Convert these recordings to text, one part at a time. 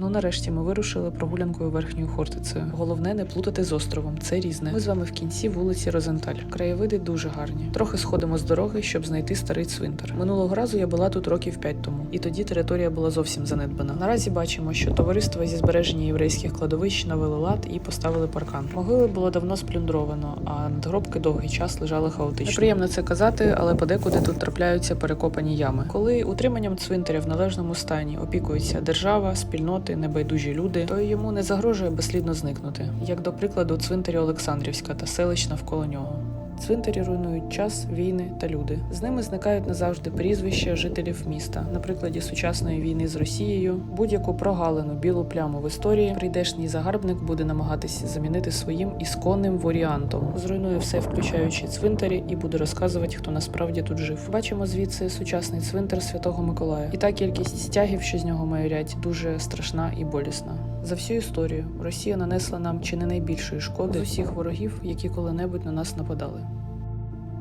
Ну нарешті ми вирушили прогулянкою верхньою Хортицею. Головне не плутати з островом, це різне. Ми з вами в кінці вулиці Розенталь. Краєвиди дуже гарні. Трохи сходимо з дороги, щоб знайти старий цвинтар. Минулого разу я була тут років 5 тому, і тоді територія була зовсім занедбана. Наразі бачимо, що товариство зі збереження єврейських кладовищ навели лад і поставили паркан. Могили було давно сплюндровано, а надгробки довгий час лежали хаотично. Неприємно це казати, але подекуди тут трапляються перекопані ями. Коли утриманням цвинтаря в належному стані опікується держава, спільноти, небайдужі люди, то йому не загрожує безслідно зникнути, як до прикладу цвинтарі Олександрівська та селищ навколо нього. Цвинтарі руйнують час, війни та люди. З ними зникають назавжди прізвища жителів міста. На прикладі сучасної війни з Росією будь-яку прогалину білу пляму в історії прийдешній загарбник буде намагатися замінити своїм ісконним варіантом. Зруйнує все, включаючи цвинтарі, і буде розказувати, хто насправді тут жив. Бачимо звідси сучасний цвинтар Святого Миколая. І та кількість стягів, що з нього майорять, дуже страшна і болісна. За всю історію Росія нанесла нам чи не найбільшої шкоди з усіх ворогів, які коли-небудь на нас нападали.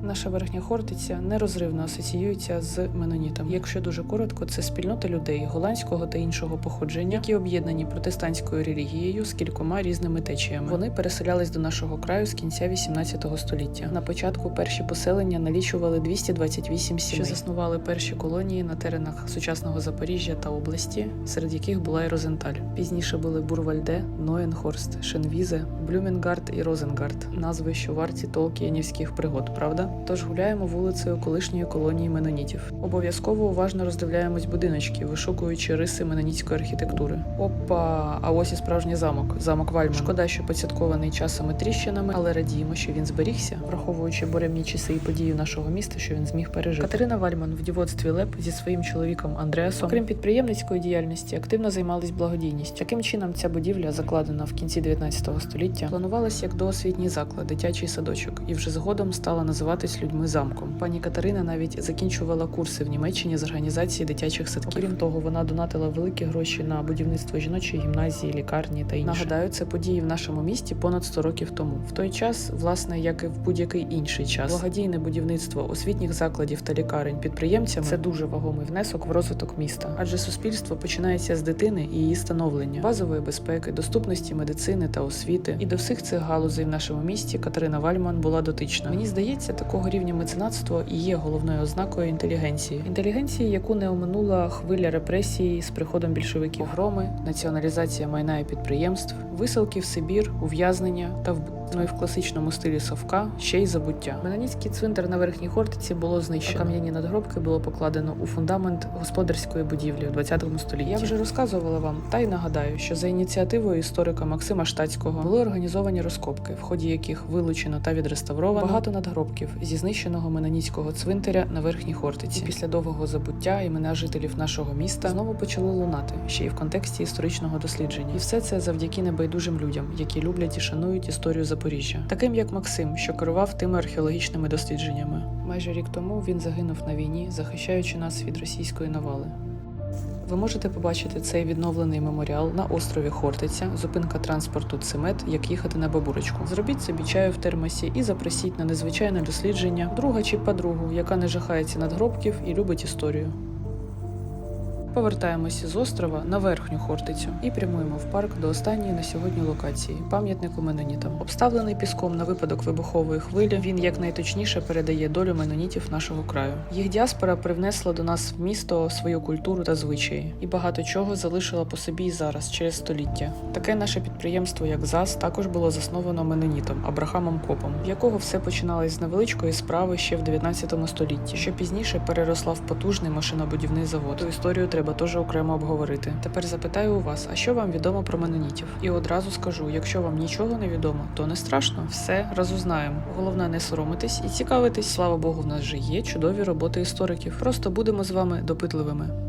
Наша верхня хортиця нерозривно асоціюється з менонітами. Якщо дуже коротко, це спільнота людей голландського та іншого походження, які об'єднані протестантською релігією з кількома різними течіями. Вони переселялись до нашого краю з кінця 18 століття. На початку перші поселення налічували 228 сімей, що заснували перші колонії на теренах сучасного Запоріжжя та області, серед яких була і Розенталь. Пізніше були Бурвальде, Ноєнхорст, Шенвізе, Блюменгард і Розенгард, назви, що варті толкієнівських пригод, правда? Тож гуляємо вулицею колишньої колонії менонітів. Обов'язково уважно роздивляємось будиночки, вишукуючи риси менонітської архітектури. Опа, а ось і справжній замок, замок Вальман. Шкода, що поцяткований часом і тріщинами, але радіємо, що він зберігся, враховуючи буремні часи і події нашого міста, що він зміг пережити. Катерина Вальман в дівоцтві Леп зі своїм чоловіком Андреасом, окрім підприємницької діяльності, активно займались благодійністю. Таким чином, ця будівля, закладена в кінці 19 століття, планувалась як доосвітній заклад, дитячий садочок, і вже згодом стала називатись людьми замком. Пані Катерина навіть закінчувала курси в Німеччині з організації дитячих садків. Окрім того, вона донатила великі гроші на будівництво жіночої гімназії, лікарні та інше. Нагадаю, це події в нашому місті понад 100 років тому. В той час, власне, як і в будь-який інший час, благодійне будівництво освітніх закладів та лікарень підприємцями це дуже вагомий внесок в розвиток міста, адже суспільство починається з дитини і її становлення, базової безпеки, доступності медицини та освіти. І до всіх цих галузей в нашому місті Катерина Вальман була дотична. Мені здається, такого рівня меценатство і є головною ознакою інтелігенції. Інтелігенції, яку не оминула хвиля репресій з приходом більшовиків, громи, націоналізація майна і підприємств, висилки в Сибір, ув'язнення та вбивства. Ну і в класичному стилі совка ще й забуття. Меноніцький цвинтар на верхній хортиці було знищено. Кам'яні надгробки було покладено у фундамент господарської будівлі у 20 столітті. Я вже розказувала вам, та й нагадаю, що за ініціативою історика Максима Штацького були організовані розкопки, в ході яких вилучено та відреставровано багато надгробків зі знищеного меноніцького цвинтаря на верхній хортиці. І після довгого забуття імена жителів нашого міста знову почали лунати ще й в контексті історичного дослідження. І все це завдяки небайдужим людям, які люблять і шанують історію Запоріжжя, таким як Максим, що керував тими археологічними дослідженнями. Майже рік тому він загинув на війні, захищаючи нас від російської навали. Ви можете побачити цей відновлений меморіал на острові Хортиця, зупинка транспорту Цемет, як їхати на бабурочку. Зробіть собі чаю в термосі і запросіть на незвичайне дослідження друга чи подругу, яка не жахається надгробків і любить історію. Повертаємося з острова на верхню Хортицю і прямуємо в парк до останньої на сьогодні локації пам'ятнику менонітам. Обставлений піском на випадок вибухової хвилі, він якнайточніше передає долю менонітів нашого краю. Їх діаспора привнесла до нас в місто свою культуру та звичаї, і багато чого залишила по собі і зараз через століття. Таке наше підприємство, як ЗАЗ, також було засновано менонітом Абрахамом Копом, в якого все починалось з невеличкої справи ще в 19 столітті, що пізніше переросла в потужний машинобудівний завод. Ту історію треба теж окремо обговорити. Тепер запитаю у вас, а що вам відомо про менонітів? І одразу скажу: якщо вам нічого не відомо, то не страшно, все розузнаємо. Головне не соромитись і цікавитись. Слава Богу, в нас же є чудові роботи істориків. Просто будемо з вами допитливими.